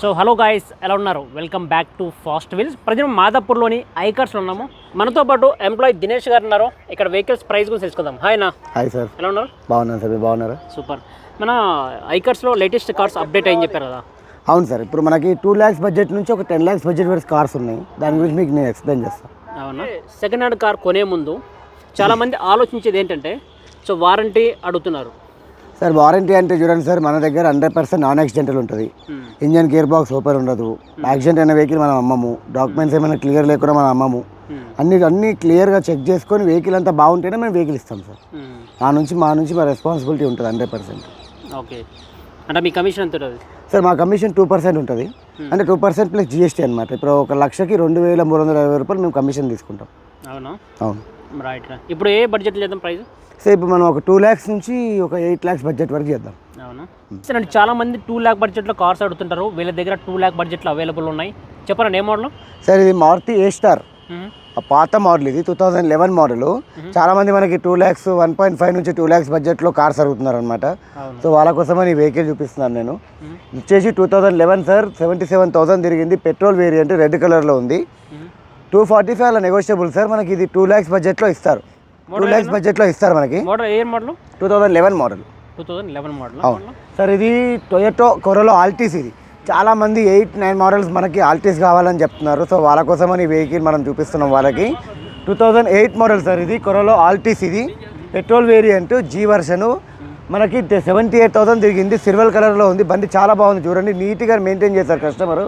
So hello guys ఎలా ఉన్నారు? Welcome back to fast wheels. Present మాదాపూర్లోని ఐకార్స్లో ఉన్నాము. మనతో పాటు ఎంప్లాయీ దినేష్ గారు ఉన్నారు. ఇక్కడ వెహికల్స్ ప్రైస్ గురించి తెలుసుకుందాం. హాయ్ నా హాయ్ సార్ ఎలా ఉన్నారు? బాగున్నాను సార్ బాగున్నారా? సూపర్. మన ఐకార్స్లో లేటెస్ట్ కార్స్ అప్డేట్ అయ్యని చెప్పారు కదా? అవును సార్ ఇప్పుడు మనకి టూ ల్యాక్స్ బడ్జెట్ నుంచి ఒక టెన్ ల్యాక్స్ బడ్జెట్ వరకు కార్స్ ఉన్నాయి. దాని గురించి మీకు నేను ఎక్స్ప్లెయిన్ చేస్తాను అవునా? సెకండ్ హ్యాండ్ కార్ కొనే ముందు చాలామంది ఆలోచించేది ఏంటంటే సో వారంటీ అడుగుతున్నారు. సార్ వారంటీ అంటే చూడండి సార్ మన దగ్గర హండ్రెడ్ పర్సెంట్ నాన్ యాక్సిడెంటల్ ఉంటుంది. Hmm. Engine gear box open ఉండదు. యాక్సిడెంట్ అయిన వెహికల్ మనం అమ్మము. డాక్యుమెంట్స్ ఏమైనా క్లియర్ లేకుండా మనం అమ్మము. Hmm. అన్ని అన్ని క్లియర్గా చెక్ చేసుకొని వెహికల్ అంతా బాగుంటేనే మేము వెహికల్ ఇస్తాం సార్. ఆ నుంచి మా నుంచి మా రెస్పాన్సిబిలిటీ ఉంటుంది హండ్రెడ్ పర్సెంట్ ఓకే. అంటే మీ కమిషన్ ఎంత ఉంటుంది? సార్ మా కమిషన్ టూ పర్సెంట్ ఉంటుంది. అంటే టూ పర్సెంట్ ప్లస్ జిఎస్టీ అనమాట ఇప్పుడు ఒక లక్షకి రెండు వేల మూడు వందల యాభై రూపాయలు మేము కమిషన్ తీసుకుంటాం. అవునా? అవును. రైట్ ఇప్పుడు ఏ బడ్జెట్ చేద్దాం ప్రైస్ సో ఇప్పుడు మనం ఒక టూ ల్యాక్స్ నుంచి ఒక ఎయిట్ ల్యాక్స్ బడ్జెట్ వరకు చేద్దాం. అవునా? సరే అండి చాలా మంది టూ ల్యాక్ బడ్జెట్లో కార్స్ అడుగుతుంటారు. వీళ్ళ దగ్గర టూ ల్యాక్ బడ్జెట్లో అవైలబుల్ ఉన్నాయి. చెప్పరా ఏ మోడల్ సార్ ఇది మారుతి ఏ స్టార్ ఆ పాత మోడల్ ఇది టూ థౌజండ్ లెవెన్ మోడల్ చాలా మంది మనకి two lakhs one point five నుంచి టూ ల్యాక్స్ బడ్జెట్లో కార్స్ అడుగుతున్నారు అనమాట సో వాళ్ళ కోసమని వెహికల్ చూపిస్తున్నాను నేను. వచ్చేసి two thousand eleven sir seventy seven thousand తిరిగింది. పెట్రోల్ వేరియంట్ రెడ్ కలర్లో ఉంది. టూ ఫార్టీ ఫైవ్ అలా నెగోషియబుల్ సార్ మనకి ఇది టూ ల్యాక్స్ బడ్జెట్లో ఇస్తారు. టూ ల్యాక్స్ బడ్జెట్లో ఇస్తారు మనకి. Model A model two thousand eleven model two thousand eleven model అవును. సార్ ఇది టొయటో కొరలో ఆల్టీస్ ఇది. చాలా మంది ఎయిట్ నైన్ మోడల్స్ మనకి ఆల్టీస్ కావాలని చెప్తున్నారు. సో వాళ్ళ కోసమని వెహికల్ మనం చూపిస్తున్నాం వాళ్ళకి. Two thousand eight model sir ఇది కొరలో ఆల్టీస్ ఇది. పెట్రోల్ వేరియంట్ జీ వర్షను మనకి సెవెంటీ ఎయిట్ థౌసండ్ తిరిగింది. సిల్వర్ కలర్లో ఉంది. బండి చాలా బాగుంది. చూడండి నీట్గా మెయింటైన్ చేస్తారు కస్టమర్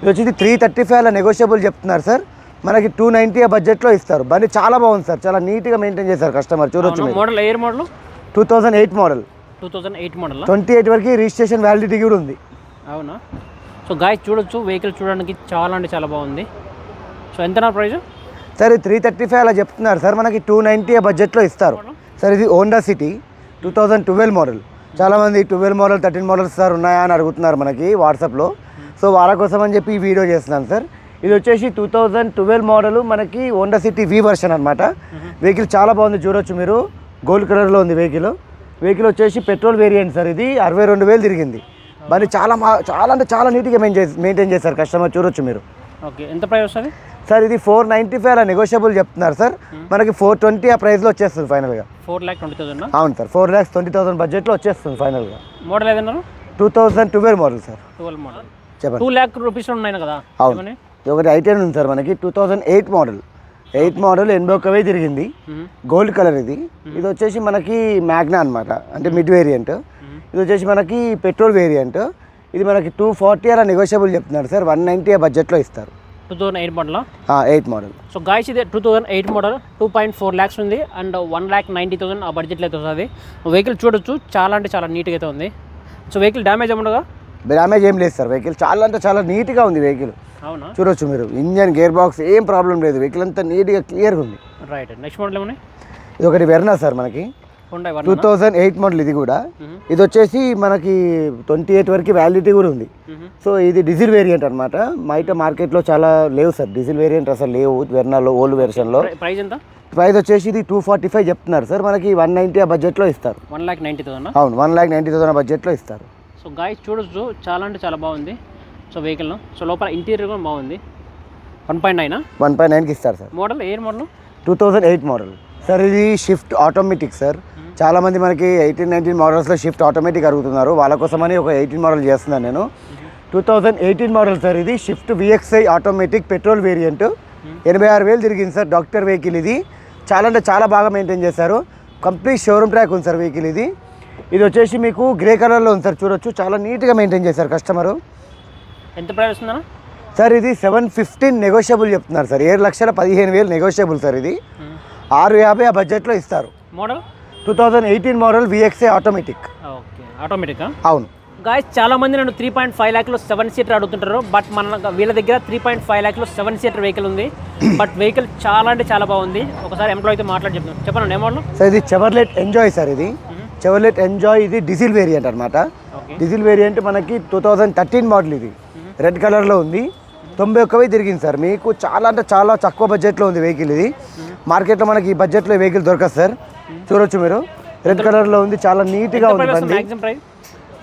ఇది వచ్చి త్రీ థర్టీ ఫైవ్ అలా నెగోషియబుల్ చెప్తున్నారు సార్. మనకి టూ నైంటీ బడ్జెట్లో ఇస్తారు. బండి చాలా బాగుంది సార్. చాలా నీట్గా మెయింటైన్ చేస్తారు కస్టమర్ చూడొచ్చు మీరు. మోడల్ ఏ model two thousand eight model two thousand eight model twenty eight వరకు రిజిస్ట్రేషన్ వ్యాలిడిటీ కూడా ఉంది. అవునా? సో గాయస్ చూడొచ్చు. వెహికల్ చూడడానికి చాలా అంటే చాలా బాగుంది. సో ఎంత నా price sir three thirty five అలా చెప్తున్నారు సార్. మనకి టూ నైంటీ బడ్జెట్లో ఇస్తారు. సార్ ఇది Honda City two thousand twelve model చాలామంది twelve model thirteen models sir ఉన్నాయా అని అడుగుతున్నారు మనకి వాట్సాప్లో సో వాళ్ళ కోసం అని చెప్పి ఈ వీడియో చేస్తున్నాను సార్. ఇది వచ్చేసి టూ థౌజండ్ ట్వెల్వ్ మోడల్. మనకి హోండా సిటీ వి వర్షన్ అనమాట వెహికల్ చాలా బాగుంది చూడొచ్చు మీరు. గోల్డ్ కలర్లో ఉంది వెహికల్ వెహికల్ వచ్చేసి పెట్రోల్ వేరియంట్ సార్ ఇది. అరవై రెండు వేలు తిరిగింది. బండి చాలా మా- చాలా అంటే చాలా నీట్గా మెయింటైన్ మెయింటైన్ చేస్తారు కస్టమర్ చూడొచ్చు మీరు. ఓకే. ఎంత ప్రైస్ వస్తుంది? సార్ ఇది ఫోర్ నైంటీ ఫైవ్ అలా నెగోషియబుల్ చెప్తున్నారు సార్ మనకి ఫోర్ ట్వంటీ ఆ ప్రైస్లో వచ్చేస్తుంది ఫైనల్గా ఫోర్ ల్యాక్ ట్వంటీ థౌసండ్ అవును sir four lakhs twenty thousand బడ్జెట్లో వచ్చేస్తుంది ఫైనల్గా model ఏదన్నారు? Two thousand twelve model sir twelve model చెప్పండి. టూ ల్యాక్ రూపీస్ ఉన్నాయి కదా? అవును. ఒకటి ఐటెన్ ఉంది సార్ మనకి two thousand eight model eight model ఎనభై ఒక్క వెయ్యి తిరిగింది. గోల్డ్ కలర్ ఇది. ఇది వచ్చేసి మనకి మ్యాగ్నా అనమాట అంటే మిడ్ వేరియంట్ ఇది వచ్చేసి మనకి పెట్రోల్ వేరియంట్ ఇది మనకి టూ ఫార్టీ అలా నెగోషియబుల్ చెప్తున్నారు సార్. వన్ నైంటీ ఆ బడ్జెట్లో ఇస్తారు. Two thousand eight model eight model so guys ఇది two thousand eight model two point four lakhs ఉంది and one lakh ninety thousand ఆ బడ్జెట్లో అయితే వస్తుంది. వెహికల్ చూడొచ్చు. చాలా అంటే చాలా నీట్గా అయితే ఉంది. సో వెహికల్ డ్యామేజ్ ఉండగా డ్యామేజ్ ఏం లేదు సార్. వెహికల్ చాలా అంటే చాలా నీట్గా ఉంది వెహికల్ అవునా? చూడొచ్చు మీరు. ఇంజన్ గేర్ బాక్స్ ఏం ప్రాబ్లం లేదు. వెహికల్ అంతా నీట్గా క్లియర్గా ఉంది. రైట్ నెక్స్ట్ మోడల్ ఏమన్నాయి? ఇది ఒకటి వెర్నా సార్ మనకి. టూ థౌజండ్ ఎయిట్ మోడల్ ఇది కూడా. ఇది వచ్చేసి మనకి ట్వంటీ ఎయిట్ వరకు వ్యాలిడిటీ కూడా ఉంది. సో ఇది డీజిల్ వేరియంట్ అనమాట బయట మార్కెట్లో చాలా లేవు సార్. డీజిల్ వేరియంట్ అసలు లేవు. వెర్నాలో ఓల్డ్ వెర్షన్లో ప్రైస్ ఎంత? ప్రైస్ వచ్చేసి ఇది టూ ఫార్టీ ఫైవ్ చెప్తున్నారు సార్. మనకి వన్ నైంటీ ఆ బడ్జెట్లో ఇస్తారు. వన్ ల్యాక్ నైంటీ థౌసండ్ అవును. వన్ ల్యాక్ నైంటీ థౌసండ్ బడ్జెట్లో ఇస్తారు. సో గాయస్ చూడొచ్చు చాలా అంటే చాలా బాగుంది. సో వెహికల్ సో లోపల ఇంటీరియర్ కూడా బాగుంది. One point nine one point నైన్కి ఇస్తారు సార్. మోడల్ ఏ model? Two thousand eight model. Sir ఇది షిఫ్ట్ ఆటోమేటిక్ సార్. చాలా మంది మనకి ఎయిటీన్ నైన్టీన్ మోడల్స్లో షిఫ్ట్ ఆటోమేటిక్ అడుగుతున్నారు. వాళ్ళ కోసమని ఒక ఎయిటీన్ మోడల్ చేస్తున్నాను నేను. Two thousand eighteen model sir ఇది Swift VXI automatic petrol variant. ఎనభై ఆరు వేలు తిరిగింది సార్ డాక్టర్ వెహికల్ ఇది. చాలా అంటే చాలా బాగా మెయింటైన్ చేశారు. కంప్లీట్ షోరూమ్ ట్రాక్ ఉంది సార్ వెహికల్ ఇది. ఇది వచ్చేసి మీకు గ్రే కలర్లో ఉంది సార్ చూడొచ్చు. చాలా నీట్గా మెయింటైన్ చేశారు కస్టమరు. ఎంత ప్రైస్ వస్తుందన్నా? సార్ ఇది సెవెన్ ఫిఫ్టీన్ నెగోషియబుల్ చెప్తున్నారు సార్. ఏడు లక్షల పదిహేను వేలు నెగోషియబుల్ సార్ ఇది. ఆరు యాభై ఆ బడ్జెట్లో ఇస్తారు. Model two thousand eighteen model VXI automatic okay automatic అవును. గాయస్ చాలా మంది నన్ను త్రీ పాయింట్ ఫైవ్ ల్యాక్లో సెవెన్ సీటర్ అడుగుతుంటారు. బట్ మన వీళ్ళ దగ్గర త్రీ పాయింట్ ఫైవ్ ల్యాక్లో సెవెన్ సీటర్ వెహికల్ ఉంది. బట్ వెహికల్ చాలా అంటే చాలా బాగుంది. ఒకసారి ఎంప్లాయీతో మాట్లాడి చెప్తాను చెప్పండి ఏ మోడల్ సార్ ఇది చెవర్లెట్ ఎంజాయ్ సార్ ఇది. చెవర్లెట్ ఎంజాయ్ ఇది డీజిల్ వేరియంట్ అనమాట డీజిల్ వేరియంట్ మనకి టూ థౌజండ్ థర్టీన్ మోడల్ ఇది. రెడ్ కలర్లో ఉంది. తొంభై ఒక్క వెయ్యి తిరిగింది సార్. మీకు చాలా అంటే చాలా తక్కువ బడ్జెట్లో ఉంది వెహికల్ ఇది. మార్కెట్లో మనకి ఈ బడ్జెట్లో వెహికల్ దొరకదు సార్. చూడొచ్చు మీరు. రెడ్ కలర్లో ఉంది. చాలా నీట్గా ఉంది బండి.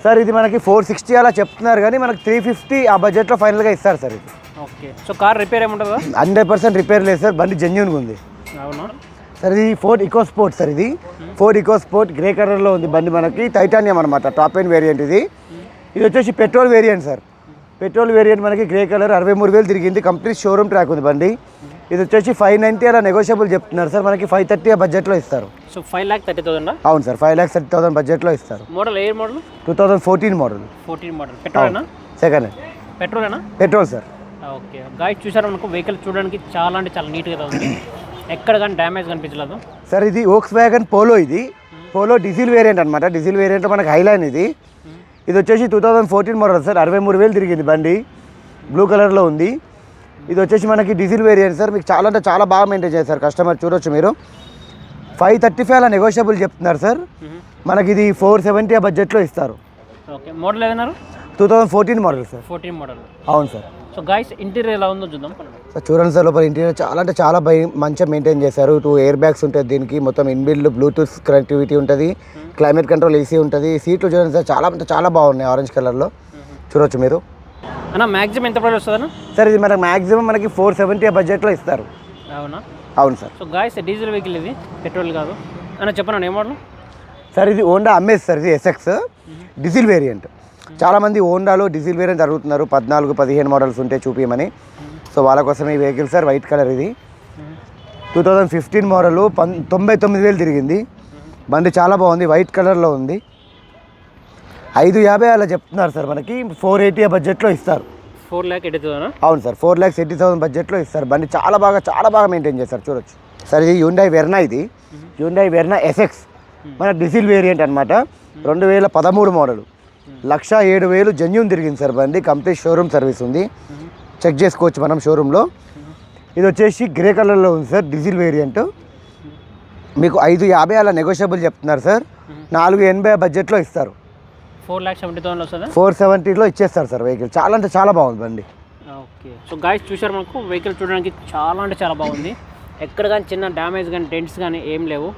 సార్ ఇది మనకి ఫోర్ సిక్స్టీ అలా చెప్తున్నారు కానీ మనకి త్రీ ఫిఫ్టీ ఆ బడ్జెట్లో ఫైనల్గా ఇస్తారు సార్ ఇది. ఓకే సో కార్ రిపేర్ ఏముంటుందా? హండ్రెడ్ పర్సెంట్ రిపేర్ లేదు సార్. బండి జెన్యున్గా ఉంది. అవునా? సార్ ఇది ఫోర్డ్ ఇకో స్పోర్ట్ సార్ ఇది. ఫోర్డ్ ఇకో స్పోర్ట్ గ్రే కలర్లో ఉంది బండి మనకి. టైటానియం అనమాట టాప్ ఎండ్ వేరియంట్ ఇది. ఇది వచ్చేసి petrol variant sir. Petrol variant మనకి గ్రే కలర్ అరవై మూడు వేలు తిరిగింది. కంప్లీట్ షోరూమ్ ట్రాక్ ఉంది బండి. ఇది వచ్చేసి ఫైవ్ నైంటీ అలా నెగోషియబుల్ చెప్తున్నారు సార్. మనకి ఫైవ్ థర్టీ ఆ బడ్జెట్లో ఇస్తారు. So five lakh thirty thousand అవును sir five lakhs thirty thousand బడ్జెట్లో ఇస్తారు. మోడల్ ఏ model two thousand fourteen model fourteen model పెట్రోలేనా second పెట్రోలేనా పెట్రోల్ సార్ ఓకే గాయ చూసారు అనుకో వెహికల్ చూడడానికి చాలా అంటే చాలా నీట్గా ఉంది. ఎక్కడ కానీ డ్యామేజ్ కనిపించలేదు. సార్ ఇది ఓక్స్ వ్యాగన్ పోలో ఇది పోలో డీజిల్ వేరియంట్ అనమాట డీజిల్ వేరియంట్ మనకి హైలైన్ ఇది. ఇది వచ్చేసి two thousand fourteen model sir. అరవై మూడు వేలు తిరిగింది బండి. బ్లూ కలర్లో ఉంది. ఇది వచ్చేసి మనకి డీజిల్ వేరియంట్ సార్. మీకు చాలా అంటే చాలా బాగా మెయింటైన్ చేస్తారు కస్టమర్ చూడొచ్చు మీరు. ఫైవ్ థర్టీ ఫైవ్ అలా నెగోషియబుల్ చెప్తున్నారు సార్. మనకి ఇది ఫోర్ సెవెంటీ ఆ బడ్జెట్లో ఇస్తారు. Okay. Model ఏదన్నారు? Two thousand fourteen model sir. Fourteen model అవును సార్. సో గాయస్ ఇంటీరియర్ ఎలా ఉందో చూద్దాం. చూడండి సార్ లోపల ఇంటీరియర్ చాలా అంటే చాలా బై మంచిగా మెయింటైన్ చేశారు. టూ ఎయిర్ బ్యాగ్స్ ఉంటుంది దీనికి మొత్తం ఇన్బిల్డ్ బ్లూటూత్ కనెక్టివిటీ ఉంటుంది. క్లైమేట్ కంట్రోల్ ఏసీ ఉంటుంది. సీట్లు చూడండి సార్ చాలా అంటే చాలా బాగున్నాయి ఆరెంజ్ కలర్లో చూడొచ్చు మీరు. అన్న మ్యాక్సిమం ఎంత ప్రైస్ వస్తుందన్న? సార్ ఇది మనకి మ్యాక్సిమం మనకి ఫోర్ సెవెంటీ బడ్జెట్లో ఇస్తారు. అవునా? అవును sir. So guys diesel vehicle ఇది పెట్రోల్ కాదు. అన్న చెప్పనా ఏ మోడల్ సార్ ఇది హోండా అమ్మేసి సార్ ఇది ఎస్ఎక్స్ డీజిల్ వేరియంట్ చాలామంది హోండాలో డీజిల్ వేరియంట్ అడుగుతున్నారు. పద్నాలుగు పదిహేను మోడల్స్ ఉంటే చూపించమని సో వాళ్ళ కోసం ఈ వెహికల్ సార్ వైట్ కలర్ ఇది. టూ థౌజండ్ ఫిఫ్టీన్ మోడల్ పన్ తొంభై తొమ్మిది వేలు తిరిగింది. బండి చాలా బాగుంది వైట్ కలర్లో ఉంది. ఐదు యాభై అలా చెప్తున్నారు సార్ మనకి ఫోర్ ఎయిటీ బడ్జెట్లో ఇస్తారు. ఫోర్ ల్యాక్ ఎయిటీ థౌసండ్ అవును sir four lakhs eighty thousand బడ్జెట్లో ఇస్తారు. బండి చాలా బాగా చాలా బాగా మెయింటైన్ చేస్తారు చూడొచ్చు. సార్ ఇది యూండై వెర్నా ఇది. యూండై వెర్నా ఎస్ఎక్స్ మన డీజిల్ వేరియంట్ అనమాట రెండు వేల పదమూడు మోడల్. లక్ష ఏడు వేలు జెన్యున్ తిరిగింది సార్ బండి. కంప్లీట్ షోరూమ్ సర్వీస్ ఉంది. చెక్ చేసుకోవచ్చు మనం షోరూంలో. ఇది వచ్చేసి గ్రే కలర్లో ఉంది సార్ డీజిల్ వేరియంట్. మీకు ఐదు యాభై అలా నెగోషియబుల్ చెప్తున్నారు సార్. నాలుగు ఎనభై బడ్జెట్లో ఇస్తారు. ఫోర్ ల్యాక్ సెవెంటీ థౌసండ్ వస్తుందా? ఫోర్ సెవెంటీలో ఇచ్చేస్తారు సార్ వెహికల్. చాలా అంటే చాలా బాగుంది బండి. ఓకే. సో గాయస్ చూసారు మనకు వెహికల్ చూడడానికి చాలా అంటే చాలా బాగుంది. ఎక్కడ కానీ చిన్న డ్యామేజ్ కానీ డెంట్స్ కానీ ఏం లేవు.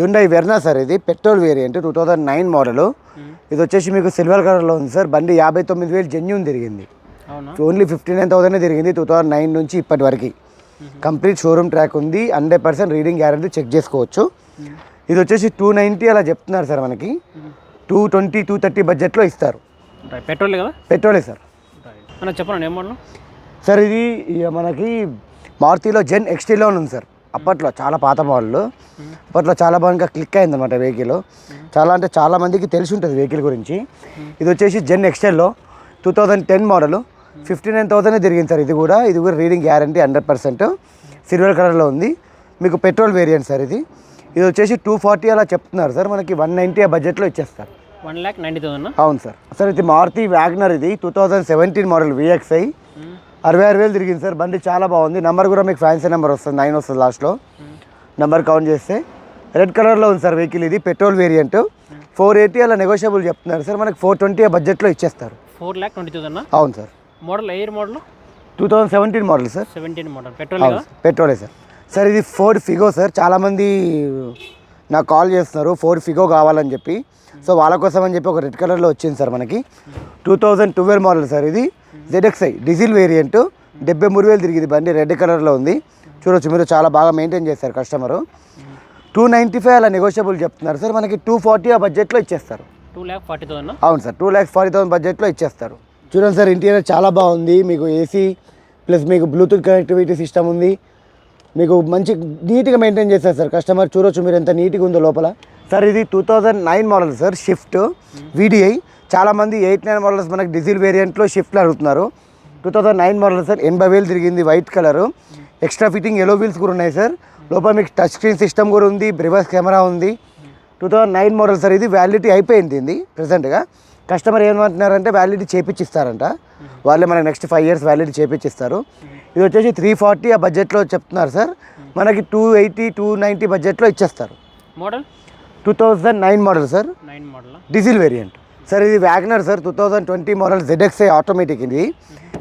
యుండై వెర్నా సార్ ఇది petrol variant two thousand nine model. ఇది వచ్చేసి మీకు సిల్వర్ కలర్లో ఉంది సార్. బండి యాభై తొమ్మిది వేలు జెన్యున్ తిరిగింది. ఓన్లీ ఫిఫ్టీ నైన్ థౌసండ్ తిరిగింది టూ థౌజండ్ నైన్ నుంచి ఇప్పటి వరకు. కంప్లీట్ షోరూమ్ ట్రాక్ ఉంది hundred percent reading guarantee check చేసుకోవచ్చు. ఇది వచ్చేసి టూ నైంటీ అలా చెప్తున్నారు సార్ మనకి. టూ ట్వంటీ టూ థర్టీ బడ్జెట్లో ఇస్తారు. పెట్రోల్ కదా? పెట్రోలే సార్. చెప్పండి ఏం సార్ ఇది ఇక మనకి మారుతిలో జెన్ ఎక్స్టీలో ఉంది సార్. అప్పట్లో చాలా పాత మోడల్. అప్పట్లో చాలా బాగా క్లిక్ అయింది అనమాట వెహికల్ చాలా అంటే చాలా మందికి తెలిసి ఉంటుంది వెహికల్ గురించి. ఇది వచ్చేసి Zen ఎక్స్టెల్లో two thousand ten model. Fifty nine thousand తిరిగింది సార్. ఇది కూడా ఇది కూడా reading guarantee hundred percent silver కలర్లో ఉంది. మీకు పెట్రోల్ వేరియంట్ సార్ ఇది. ఇది వచ్చేసి టూ ఫార్టీ అలా చెప్తున్నారు సార్. మనకి వన్ నైంటీ ఆ బడ్జెట్లో ఇచ్చేస్తారు. వన్ ల్యాక్ నైంటీ థౌసండ్ అవును సార్. సార్ ఇది మారుతి వ్యాగ్నర్ ఇది. Two thousand seventeen model VXI అరవై ఆరు వేలు తిరిగింది సార్. బండి చాలా బాగుంది. నెంబర్ కూడా మీకు ఫ్యాన్సీ నెంబర్ వస్తుంది. నైన్ వస్తుంది లాస్ట్లో నెంబర్ కౌంట్ చేస్తే. రెడ్ కలర్లో ఉంది సార్ వెహికల్ ఇది. పెట్రోల్ వేరియంట్ ఫోర్ ఎయిటీ అలా నెగోషియబుల్ చెప్తున్నారు సార్. మనకి ఫోర్ ట్వంటీ బడ్జెట్లో ఇచ్చేస్తారు. ఫోర్ ల్యాక్ ట్వంటీ థౌసండ్ అవును sir. Model air model? Two thousand seventeen model sir. Seventeen model. Petrol. పెట్రోలే sir. Sir ఇది ఫోర్డ్ ఫిగో సార్. చాలామంది నాకు కాల్ చేస్తున్నారు ఫోర్డ్ ఫిగో కావాలని చెప్పి. సో వాళ్ళ కోసం అని చెప్పి ఒక రెడ్ కలర్లో వచ్చింది సార్ మనకి. Two thousand twelve model sir ఇది. ZXI diesel variant. డెబ్బై మూడు వేలు తిరిగింది బండి రెడ్ కలర్లో ఉంది. చూడొచ్చు మీరు చాలా బాగా మెయింటైన్ చేస్తారు కస్టమరు. టూ నైంటీ ఫైవ్ అలా నెగోషియబుల్ చెప్తున్నారు సార్. మనకి టూ ఫార్టీ ఆ బడ్జెట్లో ఇచ్చేస్తారు. టూ ల్యాక్ ఫార్టీ థౌసండ్ అవును sir two lakhs forty thousand బడ్జెట్లో ఇచ్చేస్తారు. చూడండి సార్ ఇంటీరియర్ చాలా బాగుంది. మీకు ఏసీ ప్లస్ మీకు బ్లూటూత్ కనెక్టివిటీ సిస్టమ్ ఉంది. మీకు మంచి నీట్గా మెయింటైన్ చేస్తారు సార్ కస్టమర్. చూడొచ్చు మీరు ఎంత నీట్గా ఉందో లోపల. సార్ ఇది two thousand nine model sir Swift VDI చాలామంది ఎయిట్ నైన్ మోడల్స్ మనకి డీజిల్ వేరియంట్లో షిఫ్ట్లు అడుగుతున్నారు. Two thousand nine model sir ఎనభై వేలు తిరిగింది white colour extra fitting alloy wheels కూడా ఉన్నాయి సార్. లోపల మీకు టచ్ స్క్రీన్ సిస్టమ్ కూడా ఉంది రివర్స్ కెమెరా ఉంది. Two thousand nine model sir ఇది వ్యాలిడిటీ అయిపోయింది ఇది ప్రజెంట్గా కస్టమర్ ఏమంటున్నారంటే వ్యాలిడిటీ చేపించిస్తారంట వాళ్ళే మనకి నెక్స్ట్ ఫైవ్ ఇయర్స్ వ్యాలిడిటీ చేపించిస్తారు ఇది వచ్చేసి త్రీ ఫార్టీ ఆ బడ్జెట్లో చెప్తున్నారు సార్. మనకి టూ ఎయిటీ టూ నైంటీ బడ్జెట్లో ఇచ్చేస్తారు. Model? Two thousand nine model sir. Nine model diesel variant sir ఇది Wagon R sir two thousand twenty model ZXI automatic ఇది.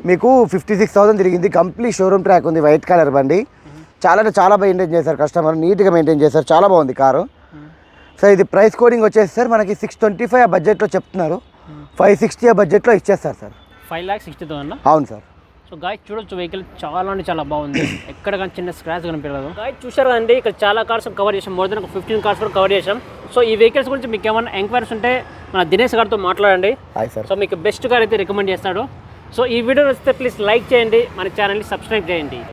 మీకు ఫిఫ్టీ సిక్స్ థౌసండ్ తిరిగింది. కంప్లీట్ షోరూమ్ ట్రాక్ ఉంది white colour బండి. చాలా అంటే చాలా మెయింటైన్ చేశారు కస్టమర్ నీట్గా మెయింటైన్ చేశారు. చాలా బాగుంది కారు. సార్ ఇది ప్రైస్ కోడింగ్ వచ్చేసి సార్ మనకి సిక్స్ ట్వంటీ ఫైవ్ ఆ బడ్జెట్లో చెప్తున్నారు. ఫైవ్ సిక్స్టీ బడ్జెట్లో ఇచ్చేస్తారు sir. Five lakh sixty thousand అవును సార్. సో గాయ చూడొచ్చు వెహికల్ చాలా అంటే చాలా బాగుంది. ఎక్కడ కానీ చిన్న స్క్రాచ్ కనిపించదు గాయ చూశారు కదండి ఇక్కడ చాలా కార్స్ కవర్ చేసాం మోర్ దెన్ ఒక ఫిఫ్టీన్ కార్స్ కూడా కవర్ చేసాం సో ఈ వెహికల్స్ గురించి మీకు ఏమైనా ఎంక్వైరీస్ ఉంటే మన దినేష్ గారితో మాట్లాడండి. సో మీకు బెస్ట్ కార్ అయితే రికమెండ్ చేస్తాడు. సో ఈ వీడియో వస్తే ప్లీజ్ లైక్ చేయండి. మన ఛానల్ని సబ్స్క్రైబ్ చేయండి.